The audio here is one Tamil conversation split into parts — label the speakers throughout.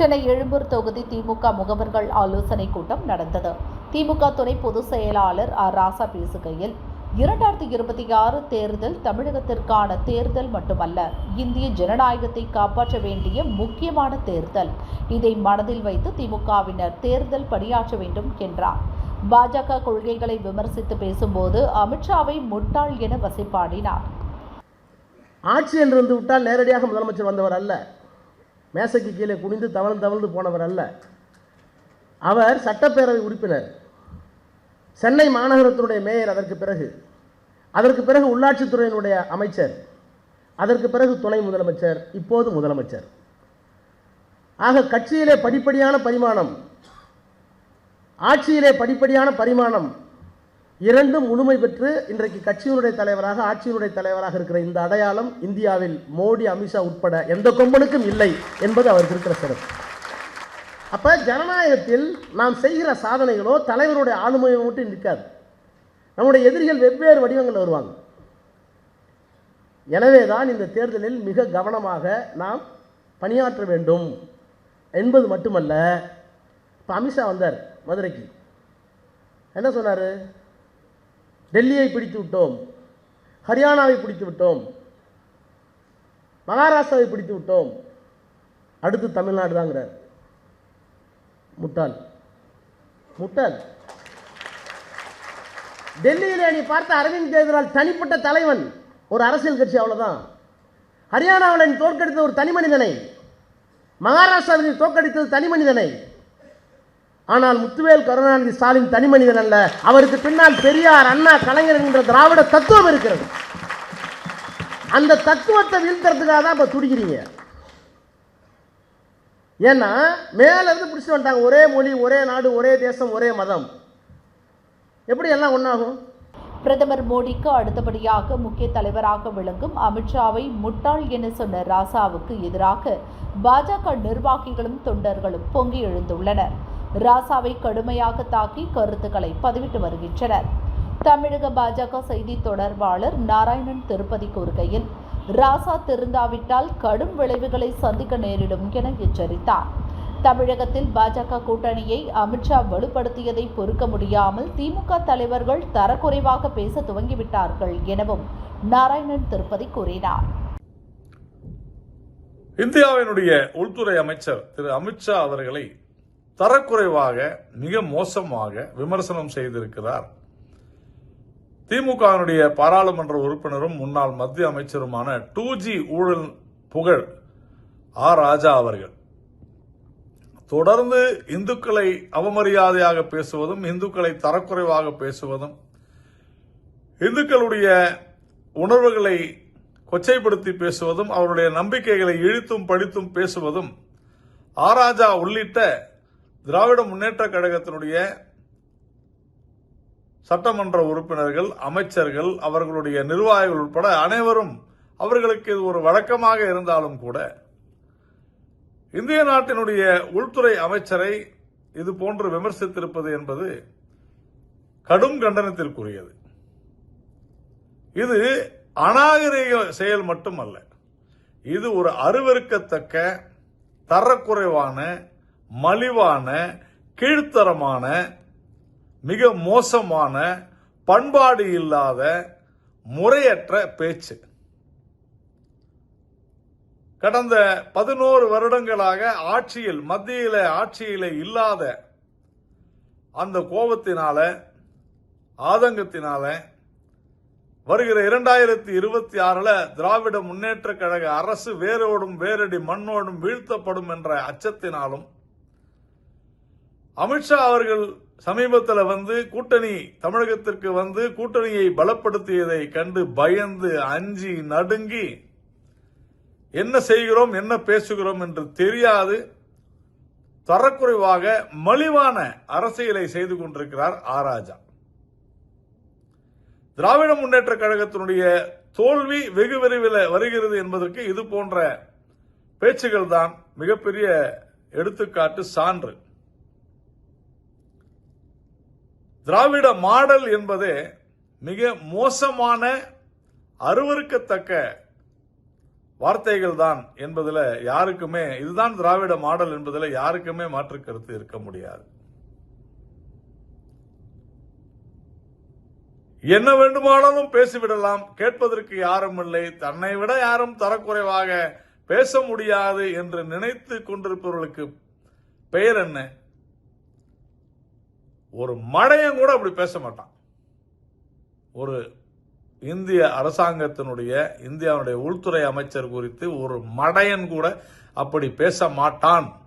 Speaker 1: சென்னை எழும்பூர் தொகுதி திமுக முகவர்கள் ஆலோசனை கூட்டம் நடந்தது. திமுக துணை பொதுச் செயலாளர் ஆர். ராசா பேசுகையில் இரண்டாயிரத்தி இருபத்தி ஆறு தேர்தல் தமிழகத்திற்கான தேர்தல் மட்டுமல்ல இந்திய ஜனநாயகத்தை காப்பாற்ற வேண்டிய முக்கியமான தேர்தல். இதை மனதில் வைத்து திமுகவினர் தேர்தல் பணியாற்ற வேண்டும் என்றார். பாஜக கொள்கைகளை விமர்சித்து பேசும்போது அமித்ஷாவை முட்டாள் என வசைப்பாடினார்.
Speaker 2: ஆட்சி என்று வந்து விட்டால் நேரடியாக முதலமைச்சர் வந்தவர் அல்ல. மேசைக்கு கீழே குனிந்து தவழ்ந்து தவழ்ந்து போனவர் அல்ல. அவர் சட்டப்பேரவை உறுப்பினர். சென்னை மாநகரத்தினுடைய மேயர் அதற்கு பிறகு. அதற்கு பிறகு உள்ளாட்சித்துறையினுடைய அமைச்சர். அதற்கு பிறகு துணை முதலமைச்சர் இப்போது முதலமைச்சர். ஆக கட்சியிலே படிப்படியான பரிமாணம். ஆட்சியிலே படிப்படியான பரிமாணம். இரண்டும் முழுமை பெற்று இன்றைக்கு கட்சியினுடைய தலைவராக ஆட்சியினுடைய தலைவராக இருக்கிற இந்த அடையாளம் இந்தியாவில் மோடி அமித்ஷா உட்பட எந்த கொம்பனுக்கும் இல்லை என்பது அவருக்கு இருக்கிற சிறப்பு. அப்போ ஜனநாயகத்தில் நாம் செய்கிற சாதனைகளோ தலைவருடைய ஆளுமையோ மட்டும் நிற்காது. நம்முடைய எதிரிகள் வெவ்வேறு வடிவங்கள் வருவாங்க. எனவே தான் இந்த தேர்தலில் மிக கவனமாக நாம் பணியாற்ற வேண்டும் என்பது மட்டுமல்ல. இப்போ அமித்ஷா வந்தார் மதுரைக்கு. என்ன சொன்னார்? டெல்லியை பிடித்து விட்டோம். ஹரியானாவை பிடித்து விட்டோம். மகாராஷ்டிராவை பிடித்து விட்டோம். அடுத்து தமிழ்நாடு தாங்கிறார் முட்டாள். முட்டாள். டெல்லியிலே நீ பார்த்த அரவிந்த் கெஜ்ரிவால் தனிப்பட்ட தலைவன் ஒரு அரசியல் கட்சி அவ்வளோதான் ஹரியானாவில் நீ தோற்கடித்த ஒரு தனி மனிதனை. மகாராஷ்டிராவில் நீ தோற்கடித்தது தனி மனிதனை. ஆனால் முத்துவேல் கருணாநிதி ஸ்டாலின் தனி மனிதன் அல்ல. அவருக்கு பின்னால் பெரியார் அண்ணா கலைஞர் என்கிற திராவிட தத்துவம் இருக்கிறது. அந்த தத்துவத்தை வீழ்த்துறதுக்காக தான் இப்போ துடிக்கிறீங்க. ஏன்னா மேலேருந்து பிடிச்சி பிடிச்சிட்டு வந்துட்டாங்க. ஒரே மொழி ஒரே நாடு ஒரே தேசம் ஒரே மதம். எப்படி எல்லாம் ஒன்றாகும்
Speaker 1: பிரதமர் மோடிக்கு அடுத்தபடியாக முக்கிய தலைவராக விளங்கும் அமித்ஷாவை முட்டாள் என சொன்ன ராசாவுக்கு எதிராக பாஜக நிர்வாகிகளும் தொண்டர்களும் பொங்கி எழுந்துள்ளனர். ராசாவை கடுமையாக தாக்கி கருத்துக்களை பதிவிட்டு வருகின்றனர். தமிழக பாஜக செய்தி தொடர்பாளர் நாராயணன் திருப்பதி கூறுகையில் ராசா திருந்தாவிட்டால் கடும் விளைவுகளை சந்திக்க நேரிடும் என எச்சரித்தார். தமிழகத்தில் பாஜக கூட்டணியை அமித்ஷா வலுப்படுத்தியதை பொறுக்க முடியாமல் திமுக தலைவர்கள் தரக்குறைவாக பேச துவங்கிவிட்டார்கள் எனவும் நாராயணன் திருப்பதி கூறினார்.
Speaker 3: இந்தியாவினுடைய உள்துறை அமைச்சர் திரு அமித்ஷா அவர்களை தரக்குறைவாக மிக மோசமாக விமர்சனம் செய்திருக்கிறார். திமுகவினுடைய பாராளுமன்ற உறுப்பினரும் முன்னாள் மத்திய அமைச்சருமான டூ ஜி ஊழல் புகழ் ஆர் ராஜா அவர்கள். தொடர்ந்து இந்துக்களை அவமரியாதையாக பேசுவதும் இந்துக்களை தரக்குறைவாக பேசுவதும் இந்துக்களுடைய உணர்வுகளை கொச்சைப்படுத்தி பேசுவதும் அவருடைய நம்பிக்கைகளை இழுத்தும் படித்தும் பேசுவதும் ஆராஜா உள்ளிட்ட திராவிட முன்னேற்ற கழகத்தினுடைய சட்டமன்ற உறுப்பினர்கள் அமைச்சர்கள் அவர்களுடைய நிர்வாகிகள் உட்பட அனைவரும் அவர்களுக்கு இது ஒரு வழக்கமாக இருந்தாலும் கூட இந்திய நாட்டினுடைய உள்துறை அமைச்சரை இது போன்று விமர்சித்திருப்பது என்பது கடும் கண்டனத்திற்குரியது. இது அநாகரிக செயல் மட்டுமல்ல இது ஒரு அருவருக்கத்தக்க தரக்குறைவான மலிவான கீழ்த்தரமான மிக மோசமான பண்பாடு இல்லாத முறையற்ற பேச்சு. கடந்த பதினோரு வருடங்களாக ஆட்சியில் மத்தியில ஆட்சியில இல்லாத அந்த கோபத்தினால ஆதங்கத்தினால வருகிற இரண்டாயிரத்தி இருபத்தி ஆறுல திராவிட முன்னேற்ற கழக அரசு வேரோடும் வேரடி மண்ணோடும் வீழ்த்தப்படும் என்ற அச்சத்தினாலும் அமித்ஷா அவர்கள் சமீபத்தில் வந்து கூட்டணி தமிழகத்திற்கு வந்து கூட்டணியை பலப்படுத்தியதை கண்டு பயந்து அஞ்சி நடுங்கி என்ன செய்கிறோம் என்ன பேசுகிறோம் என்று தெரியாது தரக்குறைவாக மலிவான அரசியலை செய்து கொண்டிருக்கிறார் ஆராஜா திராவிட முன்னேற்ற கழகத்தினுடைய தோல்வி வெகு விரைவில் வருகிறது என்பதற்கு இது போன்ற பேச்சுகள் தான் மிகப்பெரிய எடுத்துக்காட்டு சான்று. திராவிட மாடல் என்பது மிக மோசமான அருவருக்கத்தக்க வார்த்தைகள் தான் என்பதில் யாருக்குமே இதுதான் திராவிட மாடல் என்பதில் யாருக்குமே மாற்று கருத்து இருக்க முடியாது. என்ன வேண்டுமானாலும் பேசிவிடலாம் கேட்பதற்கு யாரும் இல்லை தன்னை விட யாரும் தரக்குறைவாக பேச முடியாது என்று நினைத்து கொண்டிருப்பவர்களுக்கு பெயர் என்ன? ஒரு மடையன் கூட அப்படி பேச மாட்டான். ஒரு இந்திய அரசாங்கத்தினுடைய இந்தியாவுடைய உள்துறை அமைச்சர் குறித்து ஒரு மடையன் கூட அப்படி பேச மாட்டான்.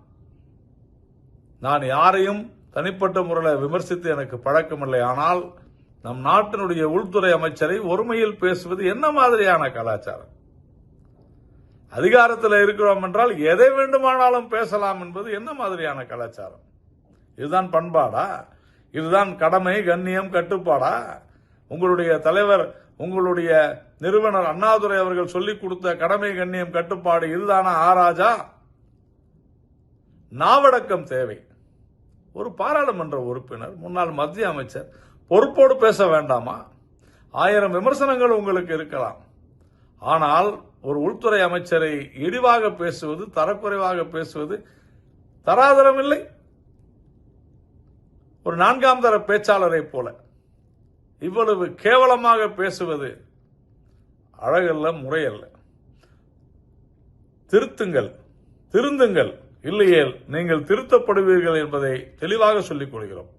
Speaker 3: நான் யாரையும் தனிப்பட்ட முறையில் விமர்சித்து எனக்கு பழக்கமில்லை. ஆனால் நம் நாட்டினுடைய உள்துறை அமைச்சரை ஒருமையில் பேசுவது என்ன மாதிரியான கலாச்சாரம்? அதிகாரத்தில் இருக்கிறோம் என்றால் எதை வேண்டுமானாலும் பேசலாம் என்பது என்ன மாதிரியான கலாச்சாரம்? இதுதான் பண்பாடா? இதுதான் கடமை கண்ணியம் கட்டுப்பாடா? உங்களுடைய தலைவர் உங்களுடைய நிறுவனர் அண்ணாதுரை அவர்கள் சொல்லிக் கொடுத்த கடமை கண்ணியம் கட்டுப்பாடு இதுதானா ஆராஜா நாவடக்கம் தேவை. ஒரு பாராளுமன்ற உறுப்பினர் முன்னாள் மத்திய அமைச்சர் பொறுப்போடு பேச வேண்டாமா? ஆயிரம் விமர்சனங்கள் உங்களுக்கு இருக்கலாம். ஆனால் ஒரு உள்துறை அமைச்சரை இழிவாக பேசுவது தரக்குறைவாக பேசுவது தராதரம் இல்லை ஒரு நான்காம் தர பேச்சாளரை போல. இவ்வளவு கேவலமாக பேசுவது அழகல்ல முறையல்ல. திருத்துங்கள் திருந்துங்கள். இல்லையேல் நீங்கள் திருத்தப்படுவீர்கள் என்பதை தெளிவாக சொல்லிக் கொள்கிறோம்.